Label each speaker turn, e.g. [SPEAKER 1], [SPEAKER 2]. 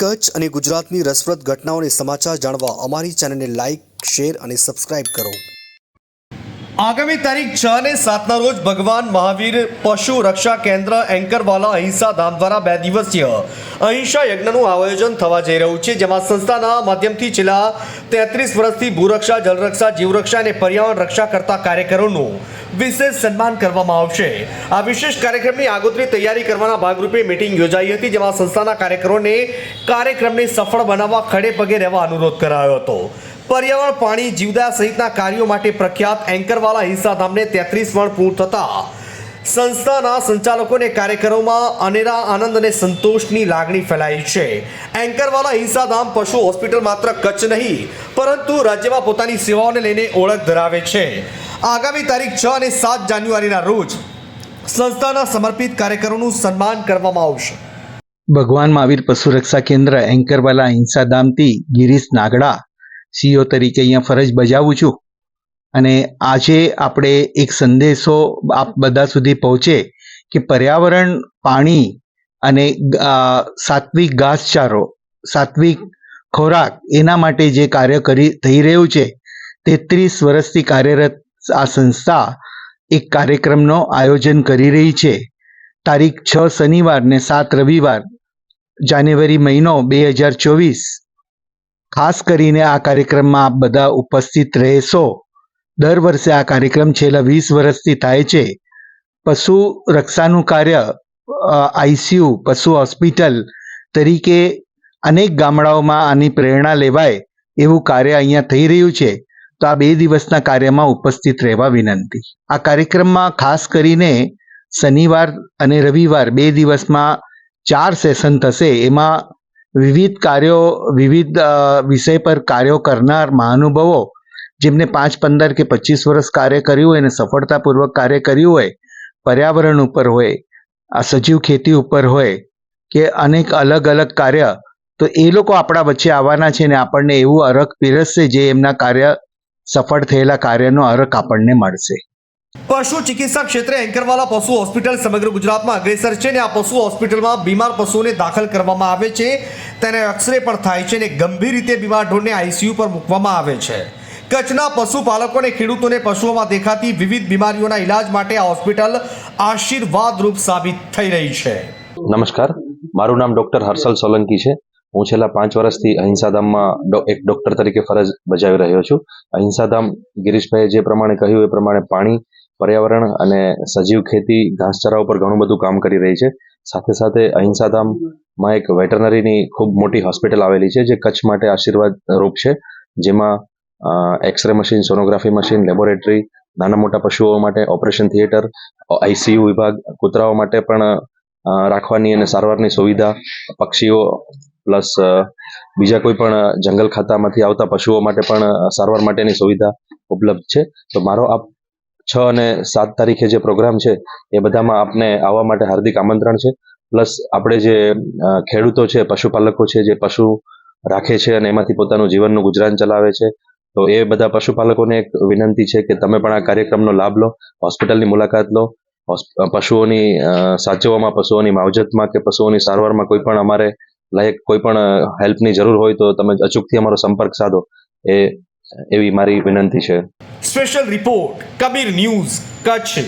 [SPEAKER 1] કચ્છ અને ગુજરાતની રસપ્રદ ઘટનાઓને સમાચાર જાણવા અમારી ચેનલને લાઇક શેર અને સબસ્ક્રાઇબ કરો.
[SPEAKER 2] આગામી તારીખ છ અને સાતના રોજ ભગવાન મહાવીર પશુ રક્ષા કેન્દ્ર એન્કરવાલા અહિંસા ધામ દ્વારા બે દિવસીય અહિંસા યજ્ઞનું આયોજન થવા જઈ રહ્યું છે, જેમાં સંસ્થાના માધ્યમથી છેલ્લા તેત્રીસ વર્ષથી ભૂરક્ષા, જલરક્ષા, જીવરક્ષા અને પર્યાવરણ રક્ષા કરતા કાર્યકરોનું વિશેષ સન્માન કરવામાં આવશે. આ વિશેષ કાર્યક્રમની આગોતરી તૈયારી કરવાના ભાગરૂપે મિટિંગ યોજાઈ હતી, જેમાં સંસ્થાના કાર્યકરોને કાર્યક્રમને સફળ બનાવવા ખડે પગે રહેવા અનુરોધ કરાયો હતો. પર્યાવરણ, પાણી જીવદયા સહિતના કાર્યો માટે પ્રખ્યાત એન્કરવાલા હિંસાધામને તેત્રીસ વર્ણ પૂર્ણ થતા સંસ્થાના સંચાલકોને કાર્યક્રમોમાં અનેરા આનંદ અને સંતોષની લાગણી ફેલાઈ છે. એન્કરવાલા હિંસાધામ પશુ હોસ્પિટલ માત્ર કચ્છ નહીં, પરંતુ રાજ્યમાં પોતાની સેવાઓને લઈને ઓળખ ધરાવે છે. આગામી તારીખ છ અને સાત જાન્યુઆરીના રોજ સંસ્થાના સમર્પિત કાર્યકરોનું સન્માન કરવામાં આવશે.
[SPEAKER 3] ભગવાન મહાવીર પશુ રક્ષા કેન્દ્ર એન્કરવાલા હિંસાધામથી ગિરીશ નાગડા, સીઓ તરીકે અહીંયા ફરજ બજાવું છું. અને આજે આપણે એક સંદેશો આપ બધા સુધી પહોંચે કે પર્યાવરણ, પાણી અને સાત્વિક ઘાસચારો, સાત્વિક ખોરાક એના માટે જે કાર્ય કરી, થઈ રહ્યું છે, તેત્રીસ વર્ષથી કાર્યરત આ સંસ્થા એક કાર્યક્રમનો આયોજન કરી રહી છે. તારીખ છ શનિવાર ને સાત રવિવાર, જાન્યુઆરી મહિનો બે હજાર ચોવીસ. ખાસ કરીને આ કાર્યક્રમમાં આપ બધા ઉપસ્થિત રહેશો. દર વર્ષે આ કાર્યક્રમ છેલ્લા વીસ વર્ષથી થાય છે. પશુ રક્ષાનું કાર્ય આઈસીયુ પશુ હોસ્પિટલ તરીકે અનેક ગામડાઓમાં આની પ્રેરણા લેવાય એવું કાર્ય અહીંયા થઈ રહ્યું છે. તો આ બે દિવસના કાર્યમાં ઉપસ્થિત રહેવા વિનંતી. આ કાર્યક્રમમાં ખાસ કરીને શનિવાર અને રવિવાર બે દિવસમાં ચાર સેશન થશે. એમાં વિવિધ કાર્યો, વિવિધ વિષય પર કાર્યો કરનાર મહાનુભાવો જેમને પાંચ, પંદર કે પચીસ વર્ષ કાર્ય કર્યું હોય અને સફળતાપૂર્વક કાર્ય કર્યું હોય, પર્યાવરણ ઉપર હોય, આ સજીવ ખેતી ઉપર હોય કે અનેક અલગ અલગ કાર્ય, તો એ લોકો આપણા વચ્ચે આવવાના છે ને આપણને એવું અરખ પીરસશે જે એમના કાર્ય સફળ થયેલા કાર્યનો અરક આપણને મળશે.
[SPEAKER 2] પશુ ચિકિત્સા ક્ષેત્રે એન્કરવાલા પશુ હોસ્પિટલ સમગ્ર ગુજરાતમાં અગ્રેસર છે અને આ પશુ હોસ્પિટલમાં બીમાર પશુઓને દાખલ કરવામાં આવે છે. તેને એક્સરે પણ થાય છે અને ગંભીર રીતે બીમાર ઢોરને આઈસીયુ પર મૂકવામાં આવે છે. કચ્છના પશુપાલકો અને ખેડૂતોને પશુઓમાં દેખાતી વિવિધ બીમારીઓના ઇલાજ માટે આ હોસ્પિટલ આશીર્વાદરૂપ સાબિત થઈ રહી છે.
[SPEAKER 4] નમસ્કાર. મારું નામ ડૉક્ટર હર્ષલ સોલંકી છે. હું છેલ્લા પાંચ વર્ષથી અહિંસાધામમાં એક ડૉક્ટર તરીકે ફરજ બજાવી રહ્યો છું. અહિંસાધામ ગિરીશભાઈએ જે પ્રમાણે કહ્યું એ પ્રમાણે પાણી, પર્યાવરણ અને સજીવ ખેતી ઘાસચારા ઉપર ઘણું બધું કામ કરી રહી છે. સાથે સાથે અહિંસાધામમાં એક વેટરનરીની ખૂબ મોટી હોસ્પિટલ આવેલી છે, જે કચ્છ માટે આશીર્વાદ રૂપ છે. જેમાં X ray machine, sonography machine, laboratory, નાના મોટા પશુઓ માટે ઓપરેશન થિયેટર આઈસીયુ વિભાગ, કૂતરાઓ માટે પણ રાખવાની અને સારવારની સુવિધા, પક્ષીઓ પ્લસ બીજા કોઈ પણ જંગલ ખાતામાંથી આવતા પશુઓ માટે પણ સારવાર માટેની સુવિધા ઉપલબ્ધ છે. તો મારો આ છ અને સાત તારીખે જે પ્રોગ્રામ છે, એ બધામાં આપને આવવા માટે હાર્દિક આમંત્રણ છે. પ્લસ આપણે જે ખેડૂતો છે, પશુપાલકો છે, જે પશુ રાખે છે અને એમાંથી પોતાનું જીવનનું ગુજરાન ચલાવે છે, તો એ બધા પશુપાલકોને એક વિનંતી છે કે તમે પણ આ કાર્યક્રમનો લાભ લો, હોસ્પિટલની મુલાકાત લો પશુઓની સાચવવામાં, પશુઓની માવજતમાં કે પશુઓની સારવારમાં કોઈ પણ અમારે લાયક કોઈ પણ હેલ્પની જરૂર હોય તો તમે અચૂકથી અમારો સંપર્ક સાધો. એ, એવી મારી વિનંતી છે.
[SPEAKER 2] Special report Kabir news Kutch